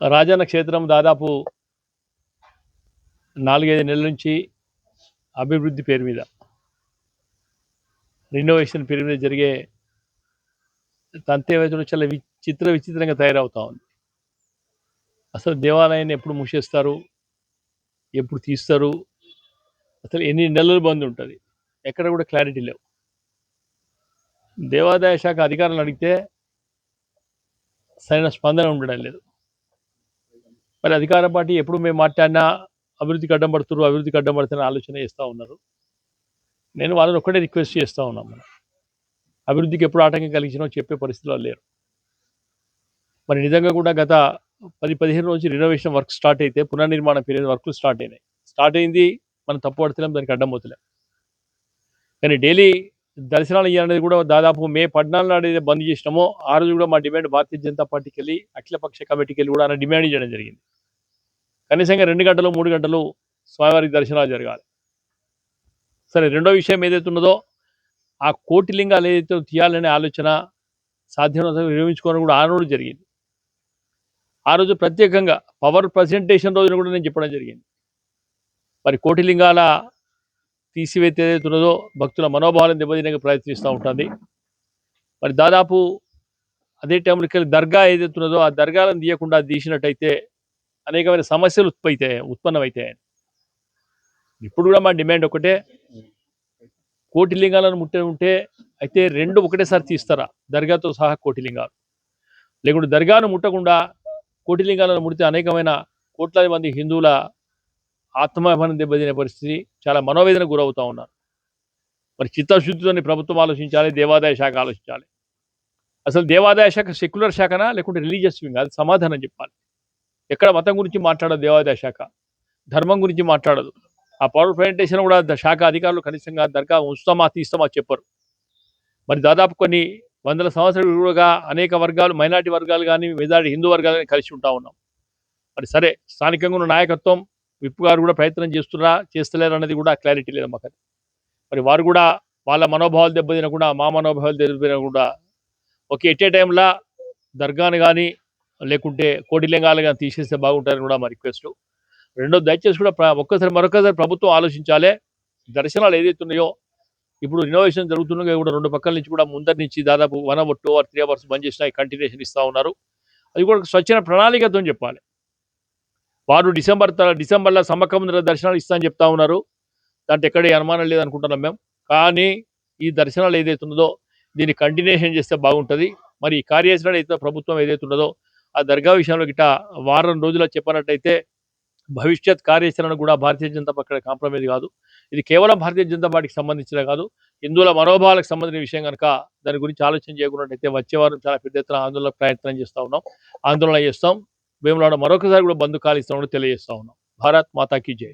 రాజన్న క్షేత్రం దాదాపు నాలుగైదు నెలల నుంచి అభివృద్ధి పేరు మీద రినోవేషన్ పేరు మీద జరిగే తంతు చాలా విచిత్ర విచిత్రంగా తయారవుతా ఉంది. అసలు దేవాలయాన్ని ఎప్పుడు మూసేస్తారు? ఎప్పుడు తీస్తారు? అసలు ఎన్ని నెలలు బంద్ ఉంటుంది? ఎక్కడ కూడా క్లారిటీ లేవు. దేవాదాయ శాఖ అధికారులు అడిగితే సరైన స్పందన ఉండడం లేదు. మరి అధికార పార్టీ ఎప్పుడు మేము మాట్లాడినా అభివృద్ధికి అడ్డం పడుతున్నారు అభివృద్ధికి అడ్డం పడుతున్న ఆలోచన చేస్తూ ఉన్నారు. నేను వాళ్ళని ఒక్కటే రిక్వెస్ట్ చేస్తూ ఉన్నాం మనం. అభివృద్ధికి ఎప్పుడు ఆటంకం కలిగించినో చెప్పే పరిస్థితిలో లేరు. మరి నిజంగా కూడా గత పది పదిహేను రోజు రినోవేషన్ వర్క్ స్టార్ట్ అయితే పునర్నిర్మాణ పీరియడ్ వర్క్లు స్టార్ట్ అయినాయి. స్టార్ట్ అయింది మనం తప్పు పడతలేం దానికి అడ్డం పోతలేం. కానీ డైలీ దర్శనాలు ఇవ్వాలనేది కూడా దాదాపు మే పద్నాలుగు నాడు ఏదైతే బంద్ చేసినామో ఆ రోజు కూడా మా డిమాండ్ భారతీయ జనతా పార్టీకి వెళ్ళి అఖిలపక్ష కమిటీకి వెళ్ళి కూడా ఆయన డిమాండ్ చేయడం జరిగింది. కనీసంగా రెండు గంటలు మూడు గంటలు స్వామివారికి దర్శనాలు జరగాలి. సరే రెండో విషయం ఏదైతే ఉన్నదో ఆ కోటి లింగాలు ఏదైతే తీయాలనే ఆలోచన సాధ్యమైనంత విరమించుకోవడం కూడా ఆ రోజు జరిగింది. ఆ రోజు ప్రత్యేకంగా పవర్ ప్రజెంటేషన్ రోజున కూడా నేను చెప్పడం జరిగింది. మరి కోటి లింగాల తీసివేత ఏదైతే ఉన్నదో భక్తుల మనోభావాలను దెబ్బతినే ప్రయత్నిస్తూ ఉంటుంది. మరి దాదాపు అదే టైంలోకి వెళ్ళి దర్గా ఏదైతే ఉన్నదో ఆ దర్గాలను తీయకుండా తీసినట్టయితే అనేకమైన సమస్యలు ఉత్పైతాయి ఉత్పన్నమవుతాయని ఇప్పుడు కూడా మా డిమాండ్ ఒకటే. కోటి లింగాలను ముట్టే ఉంటే అయితే రెండు ఒకటేసారి తీస్తారా? దర్గాతో సహా కోటి లింగాలు. లేకుంటే దర్గాను ముట్టకుండా కోటి లింగాలను ముడితే అనేకమైన కోట్లాది మంది హిందువుల ఆత్మాభిమానం దెబ్బతినే పరిస్థితి చాలా మనోవేదన గురవుతూ ఉన్నారు. మరి చిత్తశుద్ధితోని ప్రభుత్వం ఆలోచించాలి దేవాదాయ శాఖ ఆలోచించాలి. అసలు దేవాదాయ శాఖ సెక్యులర్ శాఖనా లేకుంటే రిలీజియస్ వింగ్ అది సమాధానం చెప్పాలి. ఎక్కడ మతం గురించి మాట్లాడదు దేవాదాయ శాఖ ధర్మం గురించి మాట్లాడదు. ఆ పవర్ ప్రజెంటేషన్ కూడా శాఖ అధికారులు కనీసంగా దర్గా ఉంచుతామా తీస్తామా చెప్పరు. మరి దాదాపు కొన్ని వందల సంవత్సరాలుగా అనేక వర్గాలు మైనార్టీ వర్గాలు కానీ మెజారిటీ హిందూ వర్గాలు కానీ కలిసి ఉంటా ఉన్నాం. మరి సరే స్థానికంగా ఉన్న నాయకత్వం విప్ గారు కూడా ప్రయత్నం చేస్తున్నా చేస్తలేరు అన్నది కూడా క్లారిటీ లేదు మాకు మరి వారు కూడా వాళ్ళ మనోభావాలు దెబ్బతినకుండా మా మనోభావాలు దెబ్బతినకుండా ఎట్ ఏ టైంలో దర్గాను కానీ లేకుంటే కోటిలింగాలు కానీ తీసేస్తే బాగుంటారని కూడా మా రిక్వెస్ట్. రెండో దయచేసి కూడా ఒక్కసారి మరొకసారి ప్రభుత్వం ఆలోచించాలి. దర్శనాలు ఏదైతే ఉన్నాయో ఇప్పుడు రినోవేషన్ జరుగుతున్నాయో కూడా రెండు పక్కల నుంచి కూడా ముందరి నుంచి దాదాపు one hour two hour three hours బంద్ చేసిన కంటిన్యూషన్ ఇస్తూ ఉన్నారు. అది కూడా స్వచ్ఛమైన ప్రణాళికతో చెప్పాలి. వారు డిసెంబర్ త- డిసెంబర్లో సమ్మకముందర దర్శనాలు ఇస్తా అని చెప్తా ఉన్నారు. దాంట్లో ఎక్కడ అనుమానం లేదనుకుంటున్నాం మేము. కానీ ఈ దర్శనాలు ఏదైతే ఉన్నదో దీన్ని కంటిన్యూషన్ చేస్తే బాగుంటుంది. మరి ఈ కార్యాచరణ అయితే ప్రభుత్వం ఏదైతే ఉన్నదో ఆ దర్గా విషయంలో గిట్ట వారం రోజుల చెప్పినట్టయితే భవిష్యత్ కార్యాచరణ కూడా భారతీయ జనతా పార్టీ కాంప్రమైజ్ కాదు. ఇది కేవలం భారతీయ జనతా పార్టీకి సంబంధించిన కాదు. హిందువుల మనోభావాలకు సంబంధించిన విషయం కనుక దాని గురించి ఆలోచన చేయకున్నట్టయితే వచ్చే వారం చాలా పెద్ద ఎత్తున ఆందోళన ప్రయత్నం చేస్తా ఉన్నాం. ఆందోళన చేస్తాం. వేములాడ మరొకసారి కూడా బంధు కాలిస్తామని తెలియజేస్తా ఉన్నాం. భారత్ మాతాకి జై